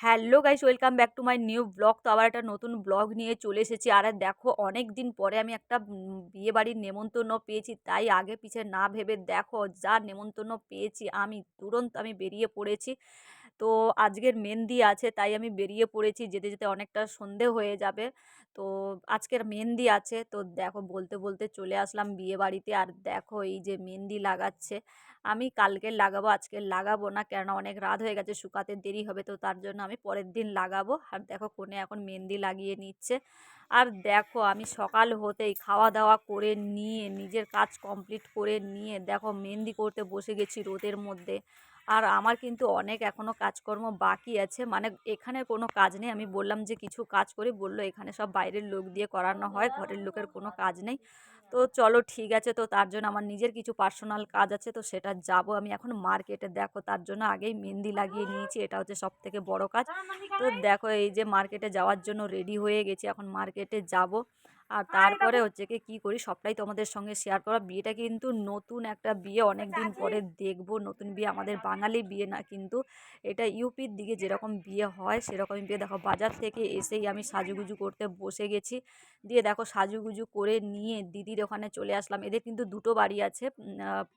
Hello guys, welcome back to my new blog. তো আবার একটা নতুন ব্লগ নিয়ে চলে এসেছি। আর দেখো অনেক দিন পরে আমি একটা বিয়ে বাড়ির নেমন্তন্ন পেয়েছি। তাই আগে পিছে না ভেবে দেখো, যা নেমন্তন্ন পেয়েছি আমি, তুরন্ত আমি বেরিয়ে পড়েছি। তো আজকের মেহেন্দি আছে, তাই আমি বেরিয়ে পড়েছি, যেতে যেতে অনেকটা সন্ধে হয়ে যাবে। তো আজকের মেহেন্দি আছে, তো দেখো বলতে বলতে চলে আসলাম বিয়ে বাড়িতে। আর দেখো এই যে মেহেন্দি লাগাচ্ছে, আমি কালকে লাগাবো, আজকে লাগাবো না, কেননা অনেক রাত হয়ে গেছে, শুকাতে দেরি হবে, তো তার জন্য আমি পরের দিন লাগাবো। আর দেখো কোণে এখন মেহেন্দি লাগিয়ে নিচ্ছে। আর দেখো আমি সকাল হতেই খাওয়া দাওয়া করে নিয়ে, নিজের কাজ কমপ্লিট করে নিয়ে, দেখো মেহেন্দি করতে বসে গেছি রোদের মধ্যে। আর আমার কিন্তু অনেক এখনও কাজকর্ম বাকি আছে। মানে এখানে কোনো কাজ নেই। আমি বললাম যে, কিছু কাজ করি। বলল, এখানে সব বাইরের লোক দিয়ে করানো হয়। ঘরের লোকের কোনো কাজ নেই। তো চলো ঠিক আছে। তো তার জন্য আমার নিজের কিছু পার্সোনাল কাজ আছে। তো সেটা যাব। আমি এখন মার্কেটে দেখো, তার জন্য আগেই মেহেন্দি লাগিয়ে নিয়েছি। এটা হচ্ছে সব থেকে বড় কাজ। তো দেখো, এই যে মার্কেটে যাওয়ার জন্য রেডি হয়ে গেছি। এখন মার্কেটে যাব। আর তারপরে হচ্ছে কি কী করি? সবটাই তোমাদের সঙ্গে শেয়ার করা। বিয়েটা কিন্তু নতুন একটা বিয়ে অনেক দিন পরে দেখব। নতুন বিয়ে আমাদের বাঙালি বিয়ে না কিন্তু এটা ইউপির দিকে যেরকম বিয়ে হয় সেরকমই বিয়ে। দেখো বাজার থেকে এসেই আমি সাজুগুজু করতে বসে গেছি। দিয়ে দেখো সাজুগুজু করে নিয়ে দিদির ওখানে চলে আসলাম। এদের কিন্তু দুটো বাড়ি আছে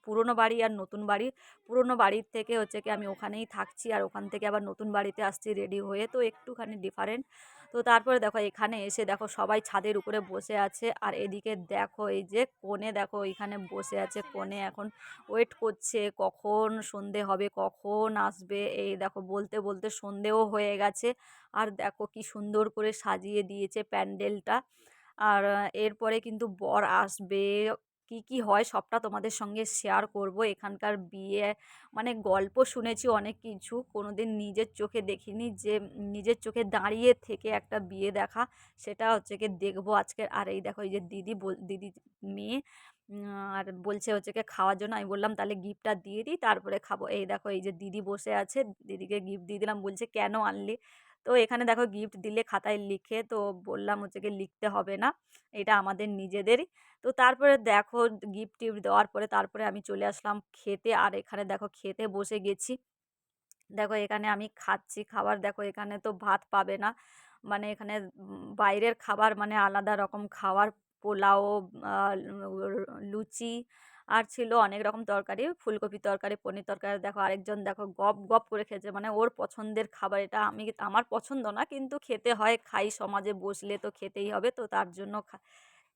পুরনো বাড়ি আর নতুন বাড়ি। পুরনো বাড়ির থেকে হচ্ছে কি আমি ওখানেই থাকছি আর ওখান থেকে আবার নতুন বাড়িতে আসছি রেডি হয়ে। তো একটুখানি ডিফারেন্ট তো তারপরে দেখো এখানে এসে দেখো সবাই ছাদের উপরে বসে আছে। আর এদিকে দেখো এই যে কোণে দেখো এখানে বসে আছে, কোণে এখন ওয়েট করছে কখন সন্ধে হবে, কখন আসবে? এই দেখো বলতে বলতে সন্ধেও হয়ে গেছে। আর দেখো কি সুন্দর করে সাজিয়ে দিয়েছে প্যান্ডেলটা। আর এরপরে কিন্তু বর আসবে। কি কি হয় সবটা তোমাদের সঙ্গে শেয়ার করব। এখানকার বিয়ে মানে গল্প শুনেছি অনেক কিছু। কোনো দিন নিজের চোখে দেখিনি যে, নিজের চোখে দাঁড়িয়ে থেকে একটা বিয়ে দেখা, সেটা হচ্ছে কি দেখব আজকের। আর এই দেখো, এই যে দিদি দিদি মেয়ে আর বলছে হচ্ছে কি খাওয়ার জন্য। আমি বললাম, তাহলে গিফটটা দিয়ে দিই, তারপরে খাব। এই দেখো, এই যে দিদি বসে আছে, দিদিকে গিফট দিয়ে দিলাম। বলছে, কেন আনলি? তো এখানে দেখো গিফট দিলে খাতায় লিখে তো বললাম হচ্ছে কি লিখতে হবে না, এটা আমাদের নিজেদেরই। তো তারপরে দেখো গিফট টিফট দেওয়ার পরে তারপরে আমি চলে আসলাম খেতে আর এখানে দেখো খেতে বসে গেছি। দেখো এখানে আমি খাচ্ছি, খাবার দেখো এখানে তো ভাত পাবে না। মানে এখানে বাইরের খাবার মানে আলাদা রকম খাবার পোলাও লুচি আর ছিল অনেক রকম তরকারি, ফুলকপি তরকারি, পনির তরকারি। দেখো আরেকজন দেখো গপ গপ করে খেয়েছে। মানে ওর পছন্দের খাবার এটা আমি আমার পছন্দ না, কিন্তু খেতে হয়, খাই সমাজে বসলে তো খেতেই হবে। তো তার জন্য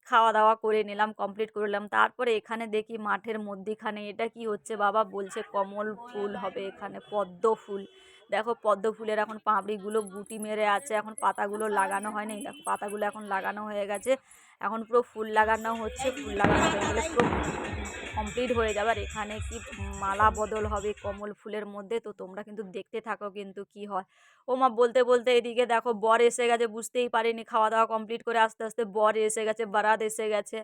খাওয়া দাওয়া করে নিলাম কমপ্লিট করলাম তারপরে এখানে দেখি মাঠের মধ্যিখানে এটা কি হচ্ছে বাবা? বলছে কমল ফুল হবে এখানে, পদ্ম ফুল। দেখো পদ্ম ফুলের এখন পাঁপড়িগুলো গুটি মেরে আছে, এখন পাতাগুলো লাগানো হয়নি। দেখো পাতাগুলো এখন লাগানো হয়ে গেছে। এখন পুরো ফুল লাগানো হচ্ছে, ফুল লাগানো হয়ে গেলে পুরো কমপ্লিট হয়ে যাবে। আর এখানে কি মালা বদল হবে কমল ফুলের মধ্যে, তো তোমরা কিন্তু দেখতে থাকো কিন্তু কি হয়। ও মা বলতে বলতে এদিকে দেখো, বর এসে গেছে, বুঝতেই পারিনি। খাওয়া দাওয়া কমপ্লিট করে আস্তে আস্তে বর এসে গেছে, বারাত এসে গেছে।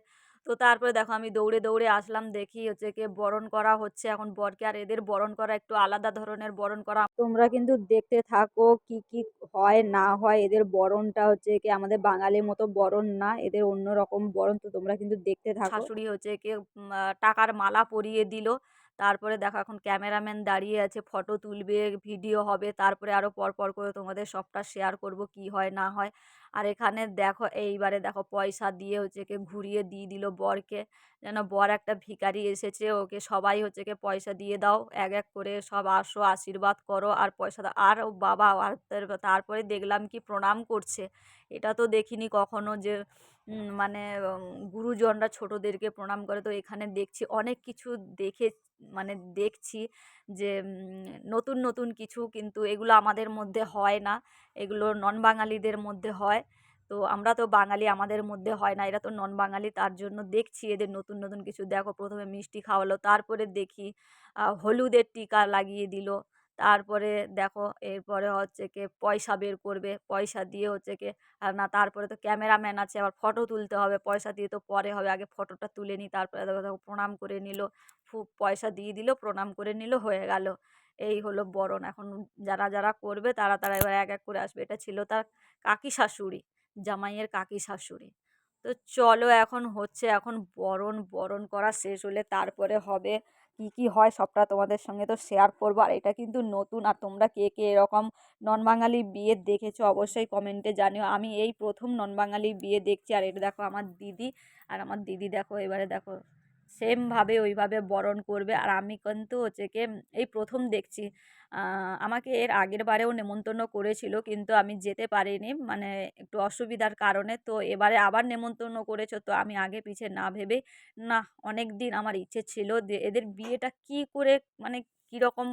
তো তারপরে দেখো আমি দৌড়ে দৌড়ে আসলাম দেখি হচ্ছে কে বরণ করা হচ্ছে। এখন বরকে আর এদের বরণ করা একটু আলাদা ধরনের বরণ করা। তোমরা কিন্তু দেখতে থাকো কি কি হয়, না হয়। এদের বরণটা হচ্ছে কি আমাদের বাঙালির মতো বরণ না, এদের অন্য রকম বরণ। তো তোমরা কিন্তু দেখতে থাকো। শাশুড়ি হচ্ছে কে টাকার মালা পরিয়ে দিল। তারপরে দেখো এখন ক্যামেরাম্যান দাঁড়িয়ে আছে, ফটো তুলবে, ভিডিও হবে, তারপরে আরও পরপর করে তোমাদের সবটা শেয়ার করব কি হয়, না হয়। আর এখানে দেখো, এইবারে দেখো পয়সা দিয়ে হচ্ছে কে ঘুরিয়ে দিয়ে দিল বরকে, যেন বর একটা ভিখারি এসেছে, ওকে সবাই হচ্ছে কে পয়সা দিয়ে দাও, এক এক করে সব আসো, আশীর্বাদ করো, আর পয়সা দাও। আর বাবা, আর তারপরে দেখলাম কি প্রণাম করছে, এটা তো দেখিনি কখনো যে মানে গুরুজনরা ছোটোদেরকে প্রণাম করে। তো এখানে দেখছি, অনেক কিছু দেখে মানে দেখছি যে নতুন নতুন কিছু কিন্তু এগুলো আমাদের মধ্যে হয় না। এগুলো নন বাঙালিদের মধ্যে হয়। তো আমরা তো বাঙালি, আমাদের মধ্যে হয় না। এরা তো নন বাঙালি তার জন্য দেখছি এদের নতুন নতুন কিছু। দেখো, প্রথমে মিষ্টি খাওয়ালো, তারপরে দেখি হলুদের টিকা লাগিয়ে দিল। তারপরে দেখো এরপরে হচ্ছে কি পয়সা বের করবে। পয়সা দিয়ে হচ্ছে কি আর না তারপরে তো ক্যামেরাম্যান আছে, আবার ফটো তুলতে হবে। পয়সা দিয়ে তো পরে হবে। আগে ফটোটা তুলে নিই তারপরে দেখো প্রণাম করে নিল। খুব পয়সা দিয়ে দিল, প্রণাম করে নিল, হয়ে গেল। এই হলো বরণ। এখন যারা যারা করবে তারা তারা এবার এক এক করে আসবে। এটা ছিল তার কাকি শাশুড়ি, জামাইয়ের কাকি শাশুড়ি। তো চলো এখন হচ্ছে, এখন বরণ বরণ করা শেষ হলে তারপরে হবে কি কি হয় সবটা তোমাদের সঙ্গে তো শেয়ার করব। আর এটা কিন্তু নতুন, আর তোমরা কে কে এরকম নন বাঙালি বিয়ে দেখেছ অবশ্যই কমেন্টে জানিও। আমি এই প্রথম নন বাঙালি বিয়ে দেখছি, আর এটা দেখো আমার দিদি, আর আমার দিদি দেখো, এবারে দেখো সেমভাবে ওইভাবে বরণ করবে। আর আমি কিন্তু হচ্ছে কি এই প্রথম দেখছি আমাকে এর আগের বারেও নেমন্তন্ন করেছিল কিন্তু আমি যেতে পারিনি। মানে একটু অসুবিধার কারণে। তো এবারে আবার নেমন্তন্ন করেছ তো আমি আগে পিছে না ভেবে না অনেক দিন আমার ইচ্ছে ছিল এদের বিয়েটা কি করে মানে কীরকম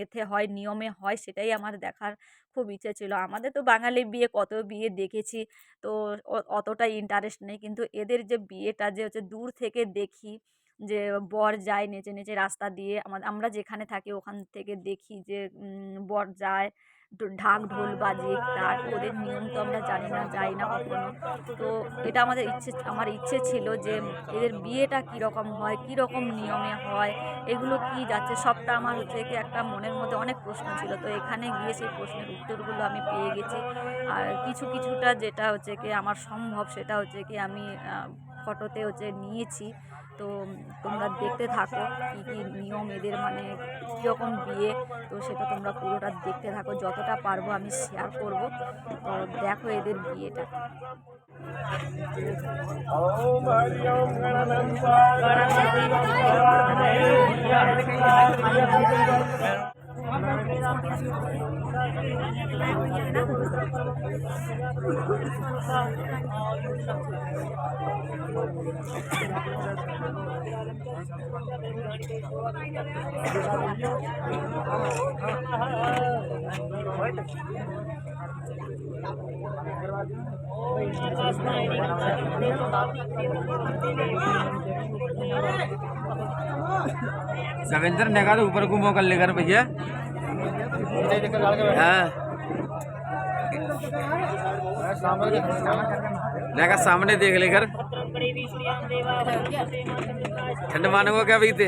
এতে হয়, নিয়মে হয়, সেটাই আমার দেখার খুব ইচ্ছে ছিল। আমাদের তো বাঙালি বিয়ে কত বিয়ে দেখেছি, তো অতটা ইন্টারেস্ট নেই। কিন্তু এদের যে বিয়েটা যে হচ্ছে দূর থেকে দেখি যে, বর যায় নেচে নেচে রাস্তা দিয়ে আমা- আমরা যেখানে থাকি ওখান থেকে দেখি যে বর যায় ঢাক ঢোল বাজিয়ে তার ওদের নিয়ম তো আমরা জানি না, যাই না কখনো। তো এটা আমাদের ইচ্ছে, আমার ইচ্ছে ছিল যে, এদের বিয়েটা কীরকম হয়, কীরকম নিয়মে হয়, এগুলো কি যাচ্ছে, সবটা আমার হচ্ছে কি একটা মনের মধ্যে অনেক প্রশ্ন ছিল। তো এখানে গিয়ে সেই প্রশ্নের উত্তরগুলো আমি পেয়ে গেছি। আর কিছু, কিছুটা যেটা হচ্ছে কি আমার সম্ভব, সেটা হচ্ছে কি আমি ফটোতে হচ্ছে নিয়েছি। তো তোমরা দেখতে থাকো কী কী নিয়ম এদের মানে কীরকম বিয়ে তো সেটা তোমরা পুরোটা দেখতে থাকো, যতটা পারব আমি শেয়ার করব তো দেখো এদের বিয়েটা Thank you. रविंद्र ने कहा ऊपर घूमो कल लेकर भैया। हाँ नेगा सामने देख लेकर ठंड मानो को क्या बीते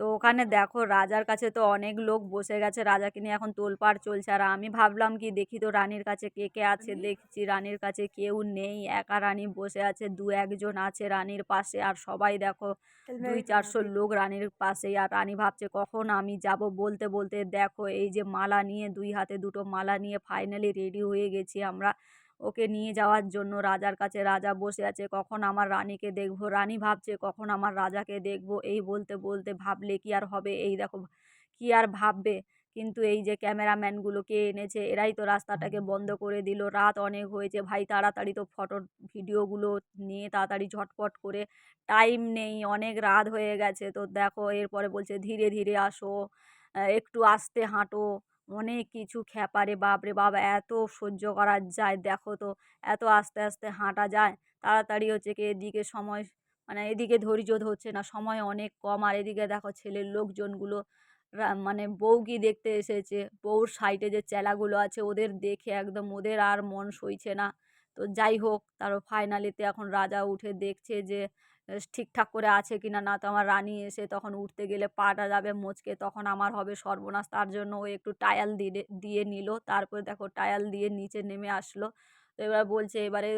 তো ওখানে দেখো রাজার কাছে তো অনেক লোক বসে গেছে। রাজাকে নিয়ে এখন তোলপাড় চলছে। আর আমি ভাবলাম কি দেখি তো রানীর কাছে কে কে আছে। দেখছি রানীর কাছে কেউ নেই। একা রানী বসে আছে দু একজন আছে রানীর পাশে। আর সবাই দেখো দুই চারশো লোক রানীর পাশেই। আর রানী ভাবছে কখন আমি যাব বলতে বলতে দেখো এই যে মালা নিয়ে দুই হাতে দুটো মালা নিয়ে ফাইনালি রেডি হয়ে গেছি আমরা। ওকে নিয়ে যাওয়ার জন্য। রাজার কাছে রাজা বসে আছে, কখন আমার রানীকে দেখব? রানী ভাবছে, কখন আমার রাজাকে দেখব? এই বলতে বলতে ভাবলে কি আর হবে? এই দেখো, কি আর ভাববে? কিন্তু এই যে ক্যামেরাম্যানগুলোকে এনেছে, এরাই তো রাস্তাটাকে বন্ধ করে দিল। রাত অনেক হয়েছে, ভাই তাড়াতাড়ি তো ফটো, ভিডিওগুলো নিয়ে তাড়াতাড়ি ঝটপট করে টাইম নেই, অনেক রাত হয়ে গেছে। তো দেখো, এরপরে বলছে, ধীরে ধীরে আসো একটু আস্তে হাঁটো। অনেক কিছু খ্যাপারে, বাপরে বাপ, এত সহ্য করা যায়। দেখো তো, এত আস্তে আস্তে হাঁটা যায়। তাড়াতাড়ি হচ্ছে কি এদিকে সময় মানে এদিকে ধৈর্য ধরছে না, সময় অনেক কম। আর এদিকে দেখো ছেলের লোকজনগুলো মানে বউকি দেখতে এসেছে। বউর সাইডে যে চেলাগুলো আছে, ওদের দেখে একদম ওদের আর মন সইছে না। তো যাই হোক তারপর ফাইনালিতে এখন রাজা উঠে দেখছে যে ঠিকঠাক করে আছে কি না? না তো আমার রানী এসে তখন উঠতে গেলে পাটা যাবে মোচকে, তখন আমার হবে সর্বনাশ। তার জন্য ও একটু টায়াল দিয়ে দিয়ে নিল। তারপরে দেখো টায়াল দিয়ে নিচে নেমে আসলো। তো এবার বলছে, এবারে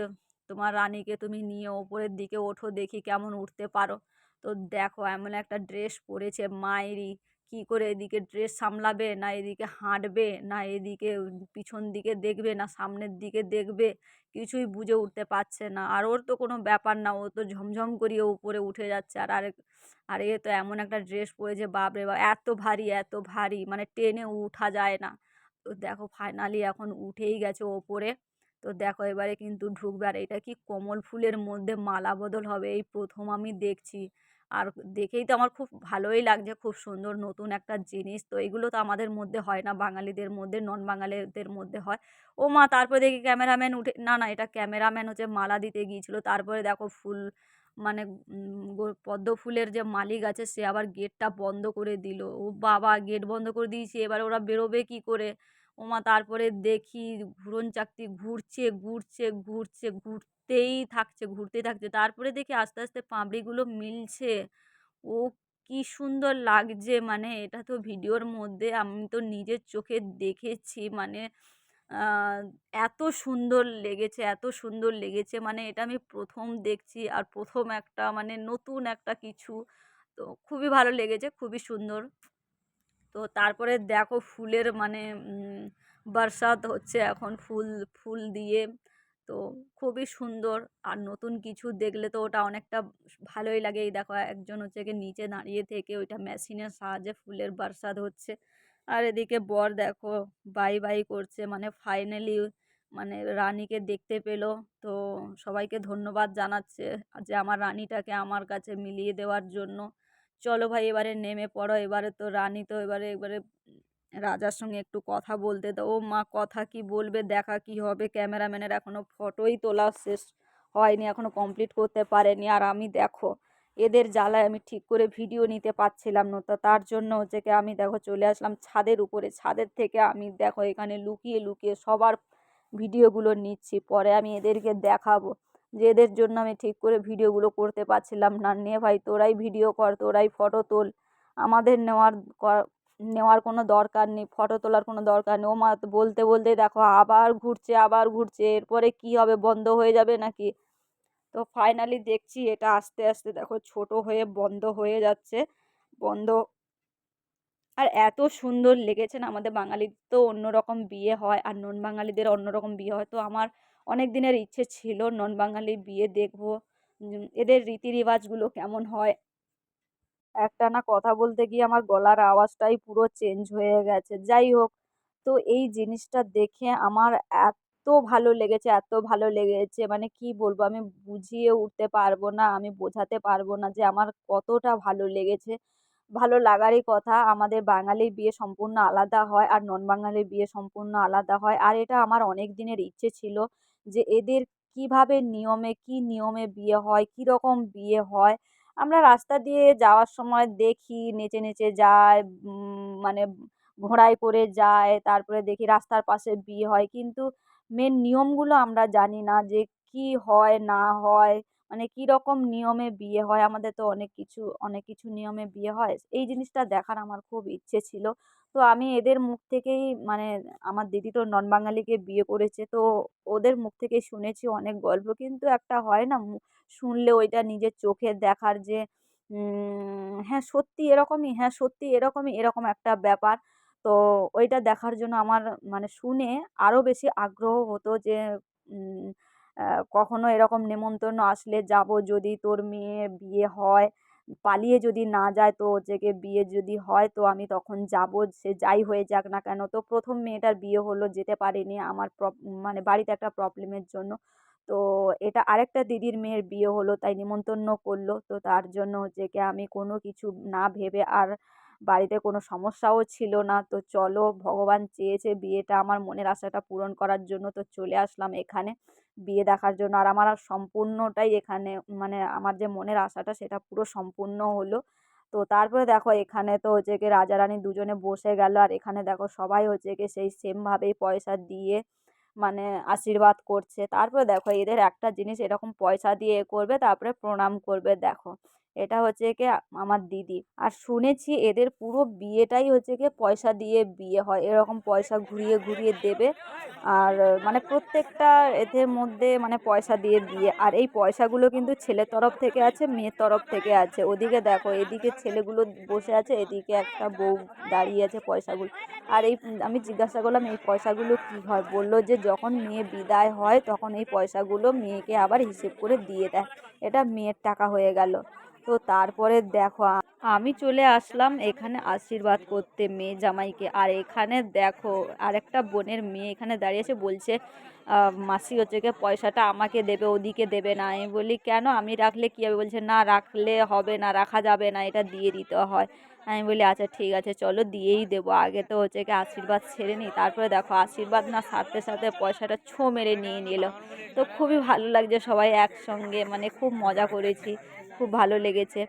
তোমার রানীকে তুমি নিয়ে ওপরের দিকে ওঠো, দেখি কেমন উঠতে পারো। তো দেখো এমন একটা ড্রেস পরেছে মায়েরই। কি করে এদিকে ড্রেস সামলাবে, না এদিকে হাঁটবে, না এদিকে পিছন দিকে দেখবে, না সামনের দিকে দেখবে, কিছুই বুঝে উঠতে পারছে না। আর ওর তো কোনো ব্যাপার না, ও তো ঝমঝম করিয়ে উপরে উঠে যাচ্ছে। আর আরেক, আর এ তো এমন একটা ড্রেস পরেছে, বাপরে বাপ, এত ভারী এত ভারী মানে টেনে উঠা যায় না। তো দেখো ফাইনালি এখন উঠেই গেছে ওপরে। তো দেখো এবারে কিন্তু ঢুকবে। আর এটা কি কমল ফুলের মধ্যে মালা বদল হবে? এই প্রথম আমি দেখছি। আর দেখেই তো আমার খুব ভালোই লাগছে, খুব সুন্দর নতুন একটা জিনিস। তো এগুলো তো আমাদের মধ্যে হয় না, বাঙালিদের মধ্যে নন বাঙালিদের মধ্যে হয়। ও মা, তারপরে দেখি ক্যামেরাম্যান উঠে, না না, এটা ক্যামেরাম্যান হচ্ছে মালা দিতে গিয়েছিল। তারপরে দেখো ফুল মানে পদ্ম ফুলের যে মালিক আছে, সে আবার গেটটা বন্ধ করে দিল। ও বাবা, গেট বন্ধ করে দিয়েছে, এবার ওরা বেরোবে কি করে? ওমা তারপরে দেখি ঘুরন চাকতি ঘুরছে ঘুরছে ঘুরছে। ঘুরতেই থাকছে ঘুরতেই থাকছে। তারপরে দেখি আস্তে আস্তে পাপড়িগুলো মিলছে। ও কি সুন্দর লাগছে মানে এটা তো ভিডিওর মধ্যে আমি তো নিজের চোখে দেখেছি মানে এত সুন্দর লেগেছে, এত সুন্দর লেগেছে। মানে এটা আমি প্রথম দেখছি আর প্রথম একটা মানে নতুন একটা কিছু। তো খুবই ভালো লেগেছে, খুবই সুন্দর। তো তারপরে দেখো ফুলের মানে বরসাত হচ্ছে এখন ফুল ফুল দিয়ে। তো খুবই সুন্দর। আর নতুন কিছু দেখলে তো ওটা অনেকটা ভালোই লাগে। এই দেখো একজন হচ্ছে গিয়ে নিচে দাঁড়িয়ে থেকে ওইটা মেশিনের সাহায্যে ফুলের বরসাত হচ্ছে। আর এদিকে বর দেখো বাই বাই করছে। মানে ফাইনালি মানে রানীকে দেখতে পেল। তো সবাইকে ধন্যবাদ জানাচ্ছে যে আমার রানীটাকে আমার কাছে মিলিয়ে দেওয়ার জন্য। চলো ভাই এবারে নেমে পড়ো। এবারে তো রানী তো এবারে এবারে রাজার সঙ্গে একটু কথা বলতে দাও। ও মা কথা কি বলবে? দেখা কি হবে? ক্যামেরাম্যানের এখনও ফটোই তোলা শেষ হয়নি এখনও কমপ্লিট করতে পারেনি। আর আমি দেখো, এদের জ্বালায় আমি ঠিক করে ভিডিও নিতে পারছিলাম না। তো তার জন্য হচ্ছে কি আমি দেখো চলে আসলাম ছাদের উপরে। ছাদের থেকে আমি দেখো এখানে লুকিয়ে লুকিয়ে সবার ভিডিওগুলো নিচ্ছি। পরে আমি এদেরকে দেখাবো যে এদের জন্য আমি ঠিক করে ভিডিওগুলো করতে পারছিলাম না। নে ভাই, তোরাই ভিডিও কর, তোরাই ফটো তোল। আমাদের নেওয়ার নেওয়ার কোনো দরকার নেই ফটো তোলার কোনো দরকার নেই। ও মা বলতে বলতে দেখো আবার ঘুরছে আবার ঘুরছে, এরপরে কি হবে, বন্ধ হয়ে যাবে নাকি? তো ফাইনালি দেখছি এটা আস্তে আস্তে দেখো ছোট হয়ে বন্ধ হয়ে যাচ্ছে, বন্ধ। আর এত সুন্দর লেগেছে না আমাদের বাঙালির, তো অন্যরকম বিয়ে হয় আর নন বাঙালিদের অন্যরকম বিয়ে হয়। তো আমার অনেক দিনের ইচ্ছে ছিল নন বাঙালি বিয়ে দেখব। এদের রীতি রেওয়াজগুলো কেমন হয় একটানা কথা বলতে গিয়ে আমার গলার আওয়াজটাই পুরো চেঞ্জ হয়ে গেছে। যাই হোক, তো এই জিনিসটা দেখে আমার এত ভালো লেগেছে, এত ভালো লেগেছে মানে কি বলব, আমি বুঝিয়ে উঠতে পারব না, আমি বোঝাতে পারব না যে আমার কতটা ভালো লেগেছে। ভালো লাগারই কথা, আমাদের বাঙালির বিয়ে সম্পূর্ণ আলাদা হয় আর নন বাঙালির বিয়ে সম্পূর্ণ আলাদা হয়। আর এটা আমার অনেক দিনের ইচ্ছে ছিল যে এদের কীভাবে নিয়মে, কি নিয়মে বিয়ে হয় কী রকম বিয়ে হয় আমরা রাস্তা দিয়ে যাওয়ার সময় দেখি, নেচে নেচে যায় মানে ঘোড়ায় করে যায়, তারপরে দেখি রাস্তার পাশে বিয়ে হয়। কিন্তু মেন নিয়মগুলো আমরা জানি না যে কি হয়, না হয় মানে কী রকম নিয়মে বিয়ে হয়। আমাদের তো অনেক কিছু অনেক কিছু নিয়মে বিয়ে হয়। এই জিনিসটা দেখার আমার খুব ইচ্ছে ছিল। তো আমি এদের মুখ থেকেই মানে আমার দিদি তো নন বাঙালিকে বিয়ে করেছে, তো ওদের মুখ থেকেই শুনেছি অনেক গল্প। কিন্তু একটা হয় না শুনলে ওইটা নিজের চোখে দেখার যে হ্যাঁ সত্যি এরকমই হ্যাঁ সত্যি এরকমই, এরকম একটা ব্যাপার। তো ওইটা দেখার জন্য আমার মানে শুনে আরও বেশি আগ্রহ হতো যে কখনো এরকম নেমন্তন্ন আসলে যাব যদি তোর মেয়ে বিয়ে হয়। পালিয়ে যদি না যায় তো হচ্ছে গিয়ে বিয়ে যদি হয় তো আমি তখন যাব, সে যাই হয়ে যাক না কেন। তো প্রথম মেয়েটার বিয়ে হলো, যেতে পারিনি আমার প্রব মানে বাড়িতে একটা প্রবলেমের জন্য। তো এটা আরেকটা দিদির মেয়ের বিয়ে হলো, তাই নিমন্ত্রণ করল। তো তার জন্য হচ্ছে কি আমি কোনো কিছু না ভেবে আর বাড়িতে কোনো সমস্যাও ছিল না। তো চলো, ভগবান চেয়েছে বিয়েটা আমার মনের আশাটা পূরণ করার জন্য। তো চলে আসলাম এখানে। বিয়ে দেখার জন্য। আর আমার সম্পূর্ণটাই এখানে মানে আমার যে মনের আশাটা সেটা পুরো সম্পূর্ণ হলো। তো তারপরে দেখো এখানে তো হচ্ছে কি রাজা রানী দুজনে বসে গেল। আর এখানে দেখো সবাই হচ্ছে কি সেই সেমভাবেই পয়সা দিয়ে মানে আশীর্বাদ করছে। তারপরে দেখো এদের একটা জিনিস এরকম পয়সা দিয়ে করবে, তারপরে প্রণাম করবে, দেখো। এটা হচ্ছে কি আমার দিদি। আর শুনেছি এদের পুরো বিয়েটাই হচ্ছে কি পয়সা দিয়ে বিয়ে হয়। এরকম পয়সা ঘুরিয়ে ঘুরিয়ে দেবে। আর মানে প্রত্যেকটা এদের মধ্যে মানে পয়সা দিয়ে বিয়ে। আর এই পয়সাগুলো কিন্তু ছেলের তরফ থেকে আছে, মেয়ের তরফ থেকে আছে। ওদিকে দেখো, এদিকে ছেলেগুলো বসে আছে, এদিকে একটা বউ দাঁড়িয়ে আছে পয়সাগুলো। আর এই আমি জিজ্ঞাসা করলাম, এই পয়সাগুলো কী হয়? বলল যে, যখন মেয়ে বিদায় হয়, তখন এই পয়সাগুলো মেয়েকে আবার হিসেব করে দিয়ে দেয়। এটা মেয়ের টাকা হয়ে গেল। তো তারপরে দেখো, আমি চলে আসলাম এখানে আশীর্বাদ করতে মেয়ে জামাইকে। আর এখানে দেখো, আরেকটা বোনের মেয়ে এখানে দাঁড়িয়েছে বলছে মাসি হচ্ছে গিয়ে পয়সাটা আমাকে দেবে, ওদিকে দেবে না। আমি বলি, কেন? আমি রাখলে কী হবে? বলছে, না, রাখলে হবে না, রাখা যাবে না, এটা দিয়ে দিতে হয়। আমি বলি আচ্ছা ঠিক আছে, চলো দিয়েই দেবো। আগে তো হচ্ছে কি আশীর্বাদ ছেড়ে নিই তারপরে দেখো, আশীর্বাদ না সাথে সাথে পয়সাটা ছো মেরে নিয়ে নিল। তো খুবই ভালো লাগছে সবাই একসঙ্গে মানে খুব মজা করেছি। খুব ভালো লেগেছে।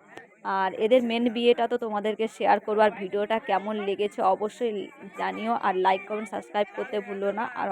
আর এদের মেন বিয়েটা তো তোমাদেরকে শেয়ার করব। আর ভিডিওটা কেমন লেগেছে অবশ্যই জানিও। আর লাইক কমেন্ট সাবস্ক্রাইব করতে ভুলো না। আর